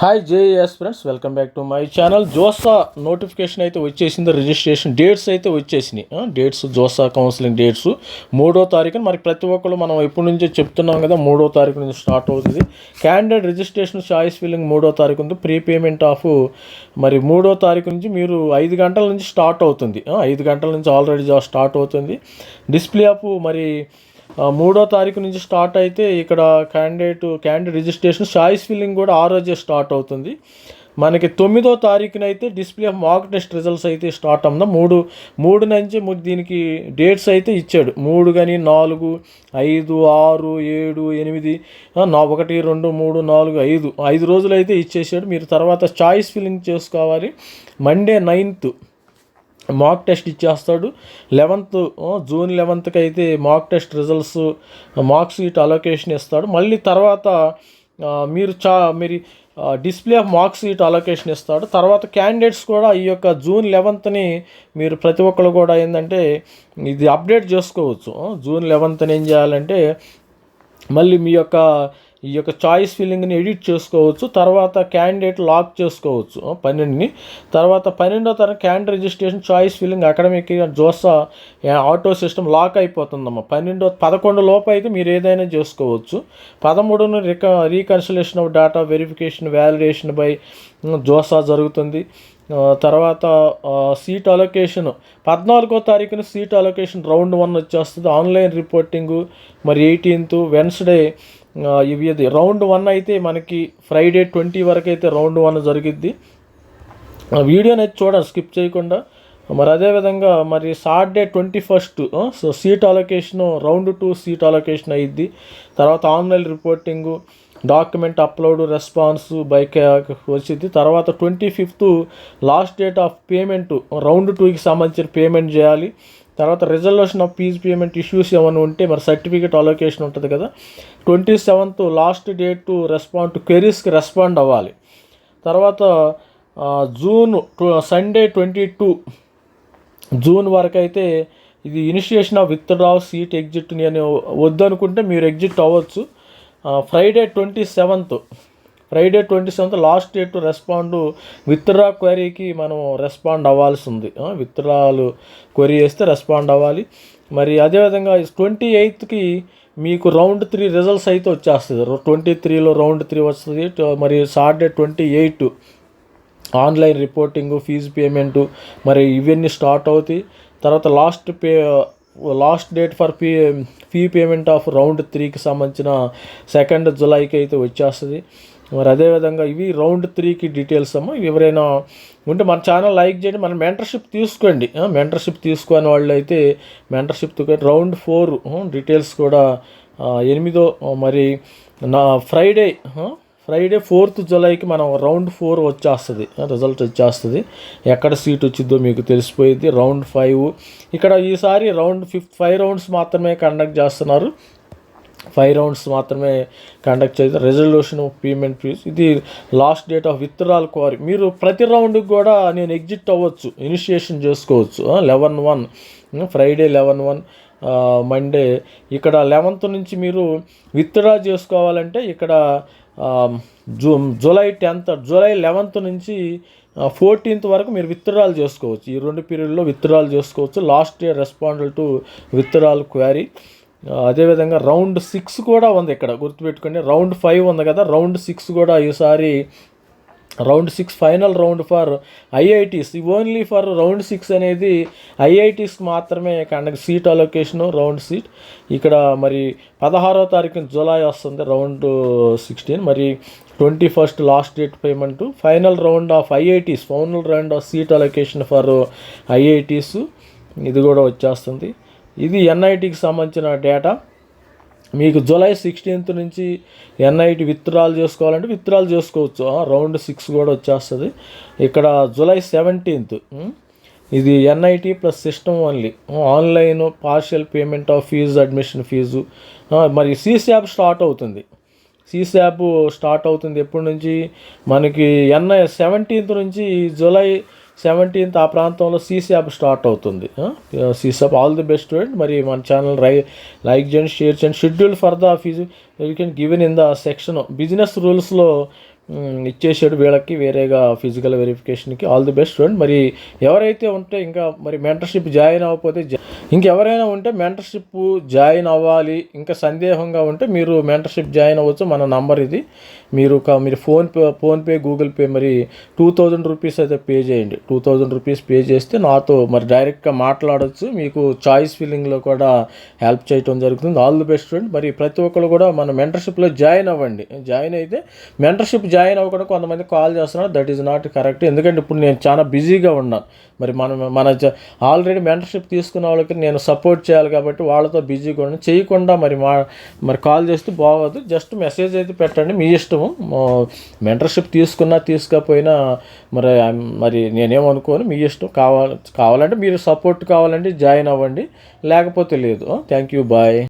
Hi JS friends welcome back to my channel JoSAA notification అయితే వచ్చేసింది. Registration dates అయితే వచ్చేసినాయి. డేట్స్ జోసా కౌన్సిలింగ్ డేట్స్ మూడో తారీఖున మరి ప్రతి ఒక్కరు మనం ఎప్పటి నుంచో చెప్తున్నాం కదా మూడో తారీఖు నుంచి స్టార్ట్ అవుతుంది. క్యాండిడేట్ రిజిస్ట్రేషన్ చాయిస్ ఫిల్లింగ్ మూడో తారీఖు ఉంది ప్రీ పేమెంట్ ఆఫ్ మరి మూడో తారీఖు నుంచి మీరు ఐదు గంటల నుంచి స్టార్ట్ అవుతుంది. ఐదు గంటల నుంచి ఆల్రెడీ స్టార్ట్ అవుతుంది. డిస్ప్లే ఆఫ్ మరి మూడో తారీఖు నుంచి స్టార్ట్ అయితే ఇక్కడ candidate candidate registration choice filling కూడా ఆ రోజే స్టార్ట్ అవుతుంది. మనకి తొమ్మిదో తారీఖున అయితే display of mock test results అయితే స్టార్ట్ అమ్మ మూడు మూడు నుంచి దీనికి డేట్స్ అయితే ఇచ్చాడు. మూడు కానీ నాలుగు ఐదు ఆరు ఏడు ఎనిమిది ఒకటి రెండు మూడు నాలుగు ఐదు. ఐదు రోజులు అయితే ఇచ్చేసాడు. మీరు తర్వాత చాయిస్ ఫిల్లింగ్ చేసుకోవాలి. మండే నైన్త్ మాక్ టెస్ట్ ఇచ్చేస్తాడు. లెవెంత్ జూన్ లెవెంత్కి అయితే mock test results mark sheet allocation ఇస్తాడు. మళ్ళీ తర్వాత మీరు చా మీరు display of mark sheet allocation ఇస్తాడు. తర్వాత క్యాండిడేట్స్ కూడా ఈ యొక్క జూన్ లెవెంత్ని మీరు ప్రతి ఒక్కరు కూడా ఏంటంటే ఇది అప్డేట్ చేసుకోవచ్చు. జూన్ లెవెంత్ని ఏం చేయాలంటే మళ్ళీ మీ యొక్క ఈ యొక్క చాయిస్ ఫిల్లింగ్ని ఎడిట్ చేసుకోవచ్చు. తర్వాత క్యాండిడేట్ లాక్ చేసుకోవచ్చు. పన్నెండుని. తర్వాత పన్నెండో తరగతి candidate registration choice filling academic JoSAA auto system lock అయిపోతుందమ్మా. పన్నెండో పదకొండు లోపు అయితే మీరు ఏదైనా చేసుకోవచ్చు. పదమూడును రిక reconciliation of data verification validation by JoSAA జరుగుతుంది. తర్వాత సీట్ అలొకేషన్ పద్నాలుగో తారీఖున సీట్ అలొకేషన్ రౌండ్ వన్ వచ్చేస్తుంది. ఆన్లైన్ రిపోర్టింగు మరి ఎయిటీన్త్ వెన్స్డే ఇవి అది రౌండ్ వన్ అయితే మనకి ఫ్రైడే ట్వంటీ వరకు అయితే రౌండ్ వన్ జరిగిద్ది. ఆ వీడియోని అయితే చూడండి స్కిప్ చేయకుండా. మరి అదేవిధంగా మరి Saturday twenty first so seat allocation round two seat allocation అయ్యిద్ది తర్వాత online reporting document upload response bike వచ్చింది తర్వాత twenty fifth last date of payment round టూకి సంబంధించిన పేమెంట్ చేయాలి. తర్వాత resolution of fee payment issues ఏమైనా ఉంటే మరి సర్టిఫికేట్ అలొకేషన్ ఉంటుంది కదా. Twenty seventh last date to respond to క్వెరీస్కి respond అవ్వాలి. తర్వాత June Sunday twenty two June వరకు అయితే ఇది initiation of withdraw seat exit నేను వద్దనుకుంటే మీరు ఎగ్జిట్ అవ్వచ్చు. Friday twenty seventh Friday twenty seventh last date to respond withdraw క్వరీకి మనం రెస్పాండ్ అవ్వాల్సి ఉంది విత్డ్రాలు క్వరీ చేస్తే రెస్పాండ్ అవ్వాలి. మరి అదేవిధంగా ట్వంటీ ఎయిత్కి మీకు రౌండ్ త్రీ రిజల్ట్స్ అయితే వచ్చేస్తుంది. ట్వంటీ త్రీలో రౌండ్ త్రీ వస్తుంది. మరి Saturday twenty eight online reporting fee payment మరి ఇవన్నీ స్టార్ట్ అవుతాయి. తర్వాత last pay last date for pay fee payment of round త్రీకి సంబంధించిన సెకండ్ జులైకి అయితే వచ్చేస్తుంది. మరి అదేవిధంగా ఇవి రౌండ్ త్రీకి డీటెయిల్స్ అమ్మ. ఇవి ఎవరైనా ఉంటే మన ఛానల్ లైక్ చేయండి మన మెంటర్షిప్ తీసుకోండి. మెంటర్షిప్ తీసుకుని వాళ్ళు అయితే మెంటర్షిప్ రౌండ్ ఫోర్ డీటెయిల్స్ కూడా ఎనిమిదో మరి నా ఫ్రైడే ఫ్రైడే ఫోర్త్ జూలైకి మనం రౌండ్ ఫోర్ వచ్చేస్తుంది. రిజల్ట్ వచ్చేస్తుంది. ఎక్కడ సీట్ వచ్చిందో మీకు తెలిసిపోయింది రౌండ్ ఫైవ్. ఇక్కడ ఈసారి రౌండ్ ఫిఫ్త్ ఫైవ్ రౌండ్స్ మాత్రమే కండక్ట్ చేస్తున్నారు. ఫైవ్ రౌండ్స్ మాత్రమే కండక్ట్ చేస్తే రెజల్యూషన్ పేమెంట్ ఫీజ్ ఇది last date of withdrawal query మీరు ప్రతి రౌండ్కి కూడా నేను ఎగ్జిట్ అవ్వచ్చు. ఇనిషియేషన్ చేసుకోవచ్చు. Eleven one Friday eleven one Monday ఇక్కడ లెవెన్త్ నుంచి మీరు విత్డ్రా చేసుకోవాలంటే ఇక్కడ జూ జూలై టెన్త్ జూలై లెవెన్త్ నుంచి ఫోర్టీన్త్ వరకు మీరు విత్డ్రాల్ చేసుకోవచ్చు. ఈ రెండు పీరియడ్లో విత్డ్రాల్ చేసుకోవచ్చు. Last year respond to withdrawal query అదేవిధంగా రౌండ్ సిక్స్ కూడా ఉంది ఇక్కడ గుర్తుపెట్టుకోండి. రౌండ్ ఫైవ్ ఉంది కదా రౌండ్ సిక్స్ కూడా ఈసారి round six final round for IITs. Only for round six అనేది ఐఐటీస్ మాత్రమే conduct seat allocation round seat. ఇక్కడ మరి పదహారో తారీఖున జూలై వస్తుంది రౌండ్ సిక్స్టీన్. మరి twenty first last date payment. Final round of IITs final round of seat allocation for IITs. ఇది కూడా వచ్చేస్తుంది. ఇది ఎన్ఐటికి సంబంధించిన డేటా మీకు జూలై సిక్స్టీన్త్ నుంచి ఎన్ఐటి విత్డ్రాల్ చేసుకోవాలంటే విత్డ్రాల్ చేసుకోవచ్చు. రౌండ్ సిక్స్ కూడా వచ్చేస్తుంది. ఇక్కడ జూలై సెవెంటీన్త్ ఇది NIT plus system only online partial payment of fee admission fee మరి సీస్యాప్ స్టార్ట్ అవుతుంది. సీస్యాప్ స్టార్ట్ అవుతుంది ఎప్పటి నుంచి? మనకి ఎన్ఐ సెవెంటీన్త్ నుంచి జూలై సెవెంటీన్త్ ఆ ప్రాంతంలో సీసాప్ స్టార్ట్ అవుతుంది. CSAB all the best student మరి మన ఛానల్ రై లైక్ చేయండి షేర్ చేయండి schedule for the fee you can given in the section business రూల్స్లో ఇచ్చేసాడు వీళ్ళకి వేరేగా ఫిజికల్ వెరిఫికేషన్కి ఆల్ ది బెస్ట్ స్టూడెంట్ మరి ఎవరైతే ఉంటే ఇంకా మరి మెంటర్షిప్ జాయిన్ అవ్వకపోతే జా- ఇంకెవరైనా ఉంటే మెంటర్షిప్ జాయిన్ అవ్వాలి. ఇంకా సందేహంగా ఉంటే మీరు మెంటర్షిప్ జాయిన్ అవ్వచ్చు. మన నంబర్ ఇది. మీరు ఒక- మీరు ఫోన్పే ఫోన్పే గూగుల్ పే మరి టూ థౌజండ్ రూపీస్ అయితే పే చేయండి. టూ థౌజండ్ రూపీస్ పే చేస్తే నాతో మరి డైరెక్ట్గా మాట్లాడొచ్చు. మీకు చాయిస్ ఫిల్లింగ్లో కూడా హెల్ప్ చేయడం జరుగుతుంది. ఆల్ ది బెస్ట్ స్టూడెంట్ మరి ప్రతి ఒక్కరు కూడా మన మెంటర్షిప్లో జాయిన్ అవ్వండి. జాయిన్ అయితే మెంటర్షిప్ జాయిన్ అవ్వకుండా కొంతమంది కాల్ చేస్తున్నారు. దట్ ఈజ్ నాట్ కరెక్ట్ ఎందుకంటే ఇప్పుడు నేను చాలా బిజీగా ఉన్నాను మరి మనం మన ఆల్రెడీ మెంటర్షిప్ తీసుకున్న వాళ్ళకి నేను సపోర్ట్ చేయాలి కాబట్టి వాళ్ళతో బిజీగా ఉన్నాను చేయకుండా మరి మా మరి కాల్ చేస్తే బాగోదు. జస్ట్ మెసేజ్ అయితే పెట్టండి. మీ ఇష్టము. మెంటర్షిప్ తీసుకున్నా తీసుకపోయినా మరి మరి నేనేమనుకోను మీ ఇష్టం కావాలి కావాలంటే మీరు సపోర్ట్ కావాలంటే జాయిన్ అవ్వండి. లేకపోతే లేదు. Thank you bye